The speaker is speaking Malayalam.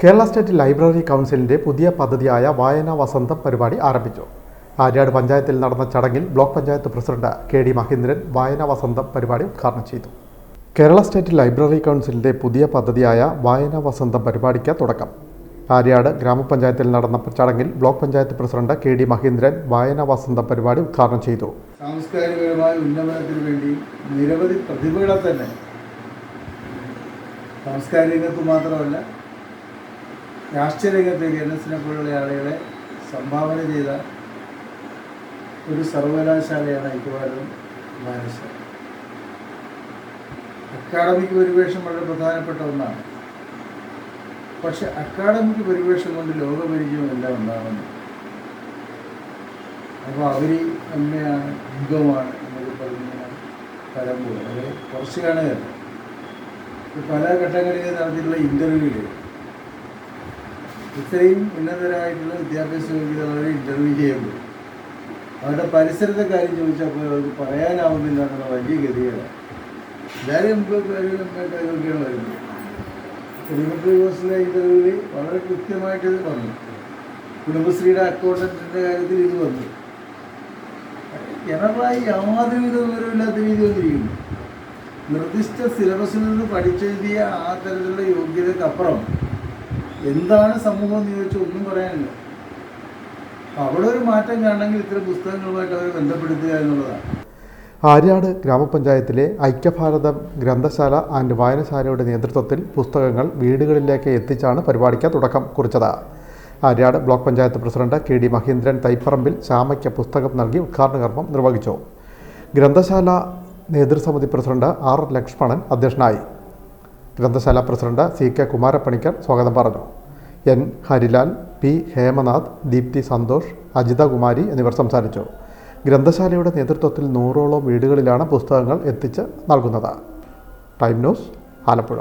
കേരള സ്റ്റേറ്റ് ലൈബ്രറി കൗൺസിലിന്റെ പുതിയ പദ്ധതിയായ വായനാ വസന്തം പരിപാടി ആരംഭിച്ചു. ആര്യാട് പഞ്ചായത്തിൽ നടന്ന ചടങ്ങിൽ block panchayat president K D Mahendran Vayana Vasantham പരിപാടി ഉദ്ഘാടനം ചെയ്തു. കേരള സ്റ്റേറ്റ് ലൈബ്രറി കൗൺസിലിന്റെ പുതിയ പദ്ധതിയായ വായനാ വസന്തം പരിപാടിക്ക് തുടക്കം. ആര്യാട് ഗ്രാമപഞ്ചായത്തിൽ നടന്ന ചടങ്ങിൽ block panchayat president K D Mahendran Vayana Vasantham പരിപാടി ഉദ്ഘാടനം ചെയ്തു. ഉന്നമനത്തിന് വേണ്ടി നിരവധി പ്രതിഭകളെ തന്നെ സാംസ്കാരിക രംഗത്ത് മാത്രമല്ല രാഷ്ട്രീയ രംഗത്തേക്ക് എൻ എസിനെ പോലുള്ള ആളുകളെ സംഭാവന ചെയ്ത ഒരു സർവകലാശാലയാണ് ഐക്യവാദം വായനശാല അക്കാഡമിക് പരിവേഷം വളരെ പ്രധാനപ്പെട്ട ഒന്നാണ്. പക്ഷെ അക്കാഡമിക് പരിവേഷം കൊണ്ട് ലോകപരിചയം എല്ലാം ഉണ്ടാകുന്നു അപ്പോൾ അവർ അമ്മയാണ് യുഗമാണ് എന്നൊക്കെ പറഞ്ഞാൽ പരമ്പര അവരെ കുറച്ച് കാണുകയല്ല പല ഘട്ടങ്ങളിൽ നടത്തിയിട്ടുള്ള ഇന്റർവ്യൂവിൽ ഇത്രയും ഉന്നതരായിട്ടുള്ള വിദ്യാഭ്യാസ യോഗ്യതകളെ ഇന്റർവ്യൂ ചെയ്യുമ്പോൾ അവരുടെ പരിസരത്തെ കാര്യം ചോദിച്ചപ്പോൾ അവർക്ക് പറയാനാവുന്നില്ല എന്നുള്ള വലിയ ഗതികളാണ് എല്ലാവരും നമുക്ക് കൈവയ്ക്കാണ് വരുന്നത്. കുടുംബശ്രീ കോഴ്സിലെ ഇന്റർവ്യൂവിൽ വളരെ കൃത്യമായിട്ട് ഇത് വന്നു. കുടുംബശ്രീയുടെ അക്കൗണ്ടന്റിന്റെ കാര്യത്തിൽ ഇത് വന്നു. ജനറായി യാതൊരുവിധ വിവരമില്ലാത്ത രീതി വന്നിരിക്കുന്നു. നിർദ്ദിഷ്ട സിലബസിൽ നിന്ന് പഠിച്ചെഴുതിയ ആ തരത്തിലുള്ള യോഗ്യതക്കപ്പുറം എന്താണ് സമൂഹം എന്ന് ചോദിച്ചാൽ ഒന്നും പറയാനില്ല. അവിടെ ഒരു മാറ്റം കാണണമെങ്കിൽ ഇത്തരം പുസ്തകങ്ങളുമായിട്ട് അവരെ ബന്ധപ്പെടുത്തുക എന്നുള്ളതാണ്. ആര്യാട് ഗ്രാമപഞ്ചായത്തിലെ ഐക്യഭാരതം ഗ്രന്ഥശാല ആൻഡ് വായനശാലയുടെ നേതൃത്വത്തിൽ പുസ്തകങ്ങൾ വീടുകളിലേക്ക് എത്തിച്ചാണ് പരിപാടിക്ക് തുടക്കം കുറിച്ചത്. Aryad block panchayat president K D Mahendran Thaiparambil ശ്യാമയ്ക്ക് പുസ്തകം നൽകി ഉദ്ഘാടന കർമ്മം നിർവഹിച്ചു. ഗ്രന്ഥശാല നേതൃസമിതി പ്രസിഡന്റ് ആർ ലക്ഷ്മണൻ അധ്യക്ഷനായി. ഗ്രന്ഥശാല പ്രസിഡന്റ് സി കെ കുമാരപ്പണിക്കർ സ്വാഗതം പറഞ്ഞു. എൻ. ഹരിലാൽ പി. ഹേമനാഥ് ദീപ്തി സന്തോഷ് അജിത കുമാരി എന്നിവർ സംസാരിച്ചു. ഗ്രന്ഥശാലയുടെ നേതൃത്വത്തിൽ നൂറോളം വീടുകളിലാണ് പുസ്തകങ്ങൾ എത്തിച്ച് നൽകുന്നത്. Time news Alappuzha.